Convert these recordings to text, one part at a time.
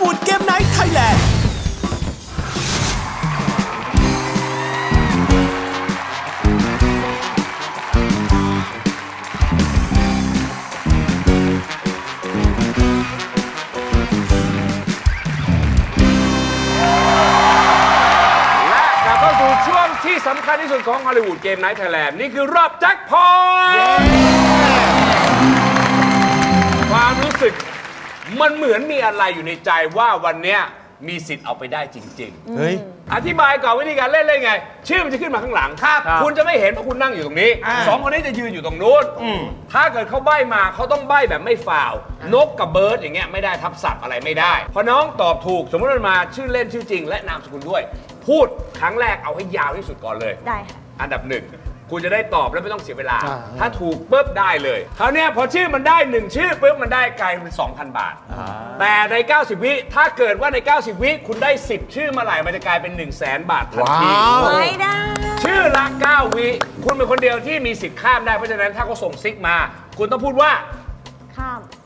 วูดเกมไนท์ไทยแลนด์และกลับเข้าสู่ช่วงที่สำคัญที่สุดของฮอลลีวูดเกมไนท์ไทยแลนด์นี่คือรอบแจ็คพอตความรู้สึก มันเหมือนมีอะไรอยู่ในใจว่าวันเนี้ยมีสิทธิ์เอาไปได้จริงๆเฮ้ยอธิบายก่อนวิธีการเล่นเล่นไง ชื่อมันจะขึ้นมาข้างหลังครับคุณจะไม่เห็นเพราะคุณนั่งอยู่ตรงนี้สองคนนี้จะยืนอยู่ตรงนู้นถ้าเกิดเขาใบ้มาเขาต้องใบ้แบบไม่ฟาวนกกับเบิร์ดอย่างเงี้ยไม่ได้ทับศัพท์อะไรไม่ได้ พอน้องตอบถูกสมมติมันมาชื่อเล่นชื่อจริง และนามสกุลด้วย พูดครั้งแรกเอาให้ยาวที่สุดก่อนเลย ได้ค่ะ อันดับหนึ่ง คุณจะได้ตอบแล้วไม่ต้องเสียเวลาถ้าถูกปุ๊บได้เลยคราวเนี้ยพอชื่อมันได้หนึ่งชื่อปุ๊บมันได้กลายเป็น2,000 บาท แต่ใน 90 วิถ้าเกิดว่าใน 90 วิคุณได้ 10 ชื่อเมาไหร่มันจะกลายเป็น 1 0 0 0 0แสนบาททันที ไม่ได้ ชื่อละ9วิ คุณเป็นคนเดียวที่มีสิทธิ์ข้ามได้ เพราะฉะนั้นถ้าเขาส่งซิกมา คุณต้องพูดว่า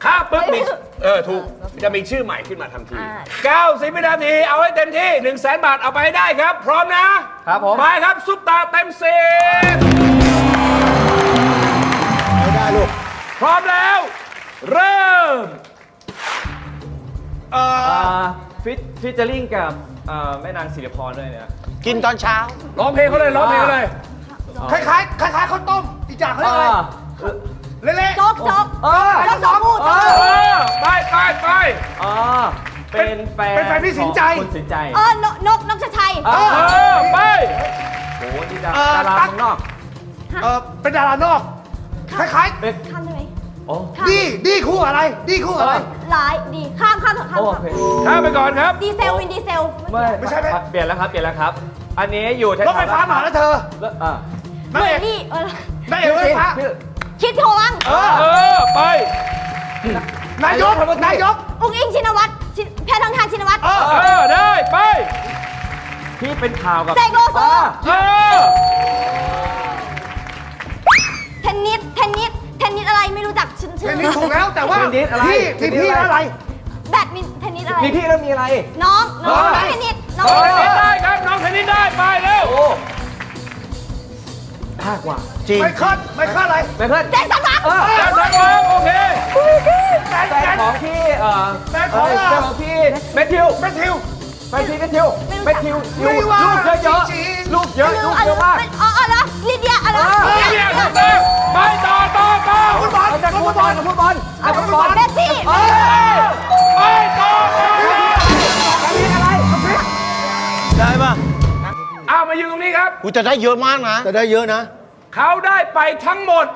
ข้ามข้ามปุ๊บมีเอ้ยเออถูกจะมีชื่อใหม่ขึ้นมาทันทีอ่า90วินาที เอาให้เต็มที่ 1 0 0 0 0แสนบาทเอาไปให้ได้ครับ พร้อมนะครับผมไปครับซุปตาเต็มสิบไม่ได้ลูก พร้อมแล้ว เริ่มฟิตฟิชเจอริงกับเอ่อแม่นางศิริพรด้วยเนี่ยกินตอนเช้า ร้องเพลงเขาเลยร้องเพลงเขาเลยคล้ายๆคล้ายๆข้าวต้มอีกอย่างเขาเรียกอะไร เละโจ๊กโจ๊กเออ โจ๊กสองพูดเอเออไปไปไปอ๋อเป็นแฟนเป็นแฟนพี่สินใจ ของคุณสินใจเออนกนกนกชัดชัยเออเออไป โอ้โหนี่ดาเออดาราตั๊ก ข้างนอกๆเออเป็นดารานอก คล้ายเป็นข้ามได้ไหมโอ้ข้ามๆดีดีคู่อะไร ดีคู่อะไร หลายดีข้ามข้ามเถอะข้ามโอเถเคอะข้ามไปก่อนครับดีเซลวินดีเซลไม่ไม่ใช่ไหม เปลี่ยนแล้วครับเปลี่ยนแล้วครับ อันนี้อยู่แถวรถไฟฟ้ามาแล้วเธอแล้วอะนั่นเมเองลี่เออนั่นเองรถไฟฟ้า ชื่อ คิดทวงเออ เออ ไป นายกนายก อุ้งอิงชินวัตรชินแพทองทานชินวัตรเออเออ ได้ ไป ที่เป็นข่าวกับเสกโลโซอ่าเออ เทนนิสเทนนิสเทนนิสอะไรไม่รู้จักชื่อเทชื่นอนิสถูกแล้วแต่ว่าเทนนิสอะไรพี่เททีนมนิสพี่อะไร อะไร แบดมินเทนนิสอะไรมีพี่แล้วมีอะไร น้องน้องเออเทนนิสน้องน้องเทนนิสได้ครับ น้องเทนนิสได้ ไปเร็วโอ้ยากว่ะ จริงไม่คาดไม่คาดอะไรไม่เพื่อนแจ็คสันหวัง เออแจ็คสันหวังโอเคแฟนแฟนกันของพี่เอ่อแฟนของเแฟนของพี่แมทธิวแมทธิว แฟนพี่แมทธิวแมทธิวไม่ลูกว่าลูกเยอะจริงๆๆลูกเยอะลืลูมกอะไรเยอะมากอ๋ออะไรลิเดียอะไรนี่เนี่ยถูกต้องไปต่อต่อต่อฟุตบอลเอาจากฟุฟุตตบบออลลกับฟุตบอลเอาฟุตบอลเมสซี่เอ้ยไปต่อต่ออะไรได้ป่ะเอามายืนตรงนี้ครับกูจะได้เยอะมากนะ จะได้เยอะนะ เขาได้ไปทั้งหมด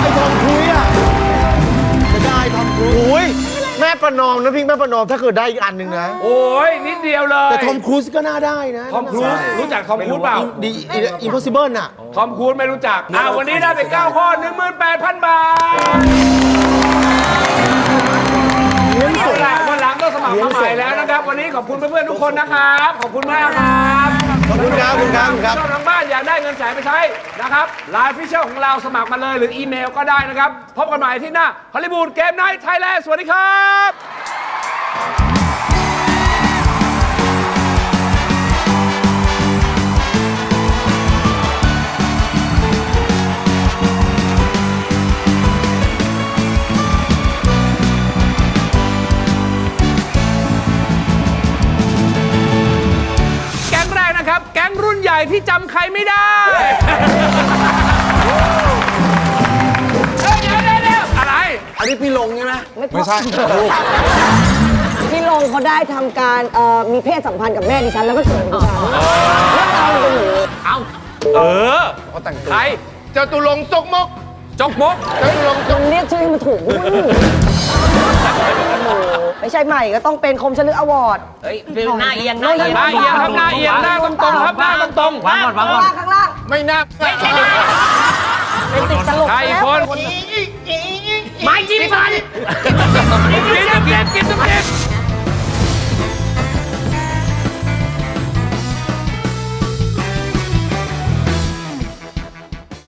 ไอ้ทอมครุยอะจะได้ทอมครุยโอ้ยแม่ประนอมนะพี่แม่ประนอมถ้าเกิดได้อีกอันหนึ่งนะ โอ้ยนิดเดียวเลย แต่ทอมครูซก็น่าได้นะทอมครูซรู้จักทอมครูซเปล่า ดีอิมพอสิเบิลน่ะ ทอมครูซไม่รู้จัก อ่าวันนี้ได้ไป 9 ข้อ 18,000 บาท วนะครับวันนี้ขอบคุณเพื่อนๆทุกคนนะครับ ขอบคุณมากครับขอบคุณครับขอบคุณครับขอบคุณครับ เจ้าทางบ้านอยากได้เงินแสนไปใช้นะครับไลน์ฟิชเชอร์ของเราสมัครมาเลยหรืออีเมลก็ได้นะครับ พบกันใหม่ที่หน้าฮอลลีวูดเกมไนท์ไทยแลนด์สวัสดีครับ ที่จำใครไม่ได้เฮ้ยเดี๋ยวเดี๋ยวเดี๋ยวอะไรอันนี้พี่ลงใช่ไหมไม่ใช่พี่ลงเขาได้ทำการเอ่อมีเพศสัมพันธ์กับแม่ดิฉันแล้วก็เกิดเป็นผู้ชายเรื่องราวมันเป็นอย่างนี้เอาเออใครจตุรงค์ซกมกจกมกจตุรงค์มันเรียกชื่อให้มันถูกด้วยโอ้โหไม่ใช่ใหม่ก็ต้องเป็นคมชลึกอวอร์ด เฮ้ยฟิลหน้าเอียงหน้าไม่เอียงหน้าเอียงครับหน้าเอียงหน้าตรงตรงๆครับหน้า ตรงตรงๆวางก่อนวางก่อนข้างล่างข้างล่างไม่น่าเป็นติดตลกใครอีกคนไม้จิ้มฟันกิน